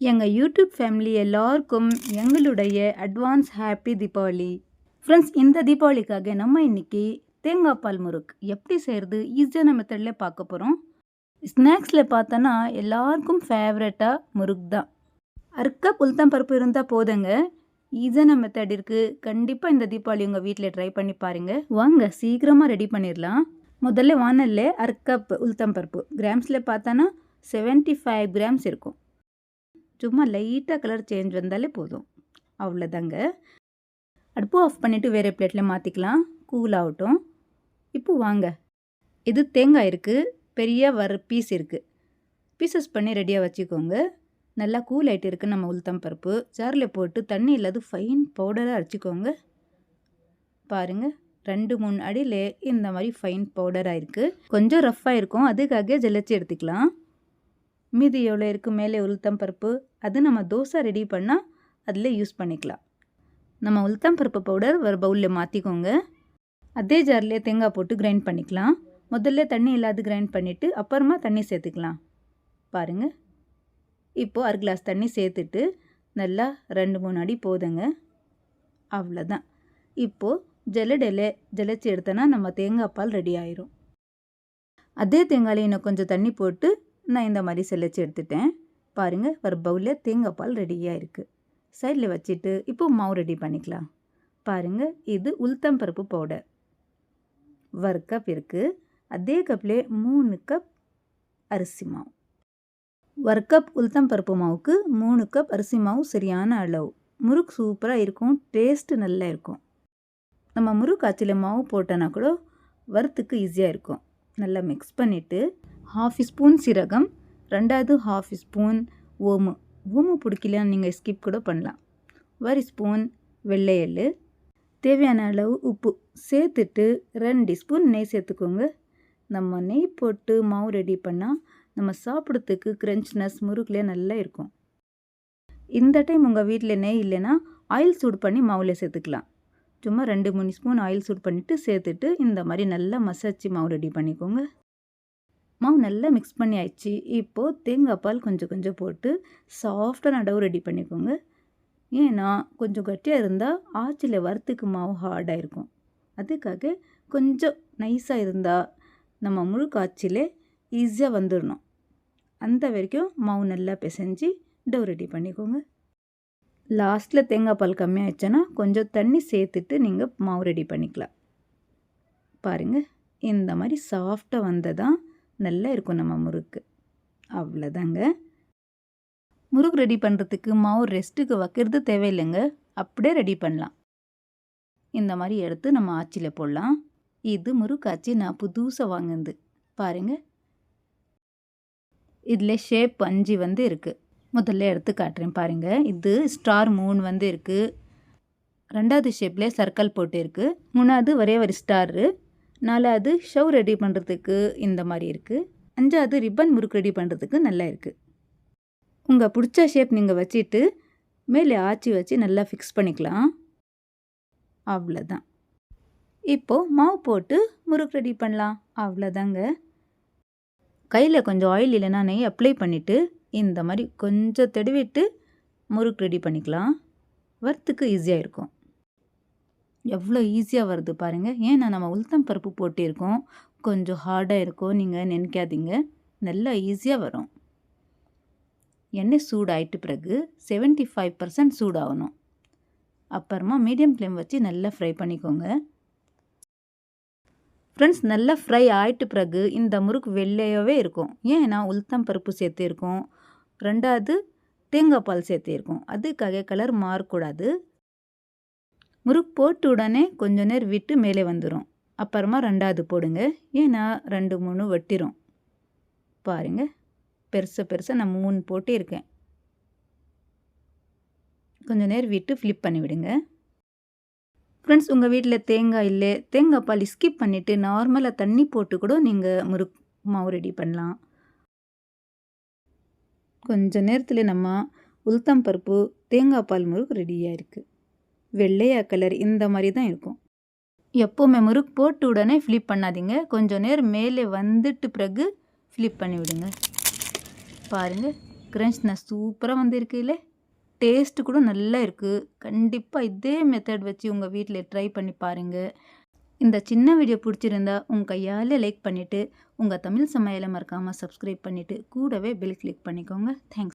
எங்கள் YouTube family எல்லாருக்கும் எங்களுடைய அட்வான்ஸ் ஹாப்பி தீபாவளி. ஃப்ரெண்ட்ஸ் இந்த தீபாவளிக்காக நம்ம இன்னைக்கு தேங்காய் பால் முறுக்கு எப்படி செய்கிறது ஈஸியான மெத்தடில் பார்க்க போகிறோம் ஸ்நாக்ஸில் பார்த்தோன்னா எல்லாருக்கும் ஃபேவரட்டாக முறுக்கு தான். அறுக்க புல்தம் பருப்பு இருந்தால் போதுங்க. ஈஸியான மெத்தட் இருக்குது கண்டிப்பாக இந்த தீபாவளி உங்கள் வீட்டில் ட்ரை பண்ணி பாருங்கள் வாங்க சீக்கிரமாக ரெடி பண்ணிடலாம். முதல்ல வானல்ல அரை கப் உளுத்தம் பருப்பு. கிராம்ஸில் பார்த்தோன்னா செவன்ட்டி ஃபைவ் கிராம்ஸ் இருக்கும். சும்மா லைட்டாக கலர் சேஞ்ச் வந்தாலே போதும். அவ்வளோதாங்க அடுப்பு ஆஃப் பண்ணிவிட்டு வேறு பிளேட்டில் மாற்றிக்கலாம் கூல் ஆகட்டும். இப்போ வாங்க. இது தேங்காய் இருக்குது பெரிய வர பீஸ் இருக்குது பீசஸ் பண்ணி ரெடியாக வச்சுக்கோங்க. நல்லா கூல் ஆகிட்டு இருக்குது நம்ம உளுத்தம் பருப்பு. ஜாரில் போட்டு தண்ணி இல்லாத ஃபைன் பவுடராக அரைச்சிக்கோங்க. பாருங்கள் ரெண்டு மூணு அடியில் இந்த மாதிரி ஃபைன் பவுடராக இருக்குது கொஞ்சம் ரஃப்பாக இருக்கும். அதுக்காக ஜெலச்சி எடுத்துக்கலாம். மீதி எவ்வளோ இருக்குது மேலே உளுத்தம் பருப்பு. அது நம்ம தோசை ரெடி பண்ணால் அதில் யூஸ் பண்ணிக்கலாம். நம்ம உளுத்தம் பருப்பு பவுடர் ஒரு பவுலில் மாற்றிக்கோங்க அதே ஜார்லேயே தேங்காய் போட்டு கிரைண்ட் பண்ணிக்கலாம். முதல்ல தண்ணி இல்லாத கிரைண்ட் பண்ணிவிட்டு அப்புறமா தண்ணி சேர்த்துக்கலாம். பாருங்கள் இப்போது அரை கிளாஸ் தண்ணி சேர்த்துட்டு நல்லா ரெண்டு மூணு அடி போதுங்க. அவ்வளோதான் இப்போது ஜல்லடையில் ஜலச்சி எடுத்தோன்னா நம்ம தேங்காய் பால் ரெடி ஆயிரும். அதே தேங்காயில் இன்னும் கொஞ்சம் தண்ணி போட்டு நான் இந்த மாதிரி செலச்சு எடுத்துட்டேன். பாருங்கள் ஒரு பவுலில் தேங்காய் பால் ரெடியாக இருக்குது சைடில் வச்சுட்டு இப்போ மாவு ரெடி பண்ணிக்கலாம். பாருங்கள் இது உளுத்தம்பருப்பு பவுடர் ஒரு கப் இருக்குது அதே கப்லே மூணு கப் அரிசி மாவு. ஒரு கப் உளுத்தம்பருப்பு மாவுக்கு மூணு கப் அரிசி மாவு சரியான அளவு. முறுக்கு சூப்பராக இருக்கும். டேஸ்ட்டு நல்லா இருக்கும். நம்ம முறுக்கு காய்ச்சல மாவு போட்டோன்னா கூட வறுத்துக்கு ஈஸியாக இருக்கும். நல்லா மிக்ஸ் பண்ணிவிட்டு ஹாஃப் ஸ்பூன் சீரகம் ரெண்டாவது ஹாஃப் ஸ்பூன் ஓமு. ஓமு பிடிக்கலன்னு நீங்கள் ஸ்கிப் கூட பண்ணலாம். ஒரு ஸ்பூன் வெள்ளை எள்ளு தேவையான அளவு உப்பு. சேர்த்துட்டு ரெண்டு ஸ்பூன் நெய் சேர்த்துக்கோங்க. நம்ம நெய் போட்டு மாவு ரெடி பண்ணால் நம்ம சாப்பிட்றதுக்கு கிரன்ச்னஸ் முறுக்குலேயே நல்லா இருக்கும். இந்த டைம் உங்கள் வீட்டில் நெய் இல்லைன்னா ஆயில் சூடு பண்ணி மாவில் சேர்த்துக்கலாம். சும்மா ரெண்டு மூணு ஸ்பூன் ஆயில் சூட் பண்ணிவிட்டு சேர்த்துட்டு இந்த மாதிரி நல்லா மசாச்சு மாவு ரெடி பண்ணிக்கோங்க. மாவு நல்லா மிக்ஸ் பண்ணி ஆயிடுச்சு இப்போது தேங்காய் பால் கொஞ்சம் கொஞ்சம் போட்டு சாஃப்டாக நடவு ரெடி பண்ணிக்கோங்க. ஏன்னா கொஞ்சம் கட்டியாக இருந்தால் ஆச்சில் வரத்துக்கு மாவு ஹார்டாக இருக்கும். அதுக்காக கொஞ்சம் நைஸாக இருந்தால் நம்ம முழுக்க காய்ச்சிலே ஈஸியாக வந்துடணும் அந்த வரைக்கும் மாவு நல்லா பிசைஞ்சு டவ் ரெடி பண்ணிக்கோங்க. லாஸ்ட்டில் தேங்காய் பால் கம்மியாகிடுச்சுன்னா கொஞ்சம் தண்ணி சேர்த்துட்டு நீங்கள் மாவு ரெடி பண்ணிக்கலாம். பாருங்கள் இந்த மாதிரி சாஃப்டாக வந்ததான் நல்லா இருக்கும் நம்ம முறுக்கு. அவ்வளோதாங்க. முறுக்கு ரெடி பண்ணுறதுக்கு மாவு ரெஸ்ட்டுக்கு வைக்கிறது தேவையில்லைங்க. அப்படியே ரெடி பண்ணலாம். இந்த மாதிரி எடுத்து நம்ம ஆச்சியில் போடலாம். இது முறுக்காச்சி நான் புதுசாக வாங்குது பாருங்கள் இதில் ஷேப் அஞ்சு வந்து இருக்குது முதல்ல எடுத்து காட்டுறேன் பாருங்கள் இது ஸ்டார் மூணு வந்து இருக்குது ரெண்டாவது ஷேப்பில் சர்க்கிள் போட்டு இருக்குது மூணாவது ஒரே ஒரு ஸ்டாரு நாலாவது ஷவ் ரெடி பண்ணுறதுக்கு இந்த மாதிரி இருக்குது அஞ்சாவது ரிப்பன் முறுக்கு ரெடி பண்ணுறதுக்கு நல்லா இருக்குது உங்கள் பிடிச்ச ஷேப் நீங்கள் வச்சுட்டு மேலே ஆச்சி வச்சு நல்லா ஃபிக்ஸ் பண்ணிக்கலாம். அவ்வளோதான் இப்போது மாவு போட்டு முறுக்கு ரெடி பண்ணலாம். அவ்வளோதாங்க கையில் கொஞ்சம் ஆயில் இல்லைன்னா நெய் அப்ளை பண்ணிவிட்டு இந்த மாதிரி கொஞ்சம் தடவிட்டு முறுக்கு ரெடி பண்ணிக்கலாம். வர்த்துக்கு ஈஸியாக இருக்கும். எவ்வளோ ஈஸியாக வருது பாருங்கள் ஏன்னா நம்ம உளுத்தம் பருப்பு போட்டிருக்கோம். கொஞ்சம் ஹார்டாக இருக்கும். நீங்கள் நினைக்காதீங்க. நல்லா ஈஸியாக வரும். எண்ணெய் சூடாயிட்டு பிறகு செவன்ட்டி ஃபைவ் பர்சன்ட் சூடாகணும். அப்புறமா மீடியம் ஃப்ளேம் வச்சு நல்லா ஃப்ரை பண்ணிக்கோங்க. ஃப்ரெண்ட்ஸ் நல்லா ஃப்ரை ஆகிட்டு பிறகு இந்த முறுக்கு வெள்ளையாகவே இருக்கும். ஏன்னா உளுத்தம் பருப்பு சேர்த்துருக்கோம். ரெண்டாவது தேங்காய் பால் சேர்த்திருக்கோம். அதுக்காக கலர் மாறக்கூடாது. முறுக்கு போட்டு உடனே கொஞ்ச நேரம் விட்டு மேலே வந்துடும் அப்புறமா ரெண்டாவது போடுங்க. ஏன்னா ரெண்டு மூணு வெட்டிரும். பாருங்கள் பெருசாக பெருசாக நான் மூணு போட்டு இருக்கேன். கொஞ்சம் நேரம் விட்டு ஃப்ளிப் பண்ணி விடுங்க. ஃப்ரெண்ட்ஸ் உங்கள் வீட்டில் தேங்காய் இல்லை. தேங்காய் பால் ஸ்கிப் பண்ணிவிட்டு நார்மலாக தண்ணி போட்டு கூட நீங்கள் முறுக்கு மாவு ரெடி பண்ணலாம். கொஞ்ச நேரத்தில் நம்ம உளுத்தம் பருப்பு தேங்காய் பால் முறுக்கு ரெடியாக இருக்குது வெள்ளையா கலர் இந்த மாதிரி தான் இருக்கும். எப்போவுமே முறுக்கு போட்டு உடனே ஃப்ளிப் பண்ணாதீங்க. கொஞ்சம் நேரம் மேலே வந்துட்டு பிறகு ஃப்ளிப் பண்ணி விடுங்க. பாருங்கள் நான் சூப்பராக வந்திருக்குல்ல டேஸ்ட்டு கூட நல்லா இருக்குது கண்டிப்பாக இதே மெத்தட் வச்சு உங்கள் வீட்டில் ட்ரை பண்ணி பாருங்கள் இந்த சின்ன வீடியோ பிடிச்சிருந்தா உங்கள் கையால் லைக் பண்ணிவிட்டு உங்கள் தமிழ் சமையலை மறக்காமல் சப்ஸ்கிரைப் பண்ணிவிட்டு கூடவே பெல் கிளிக் பண்ணிக்கோங்க. தேங்க்ஸ்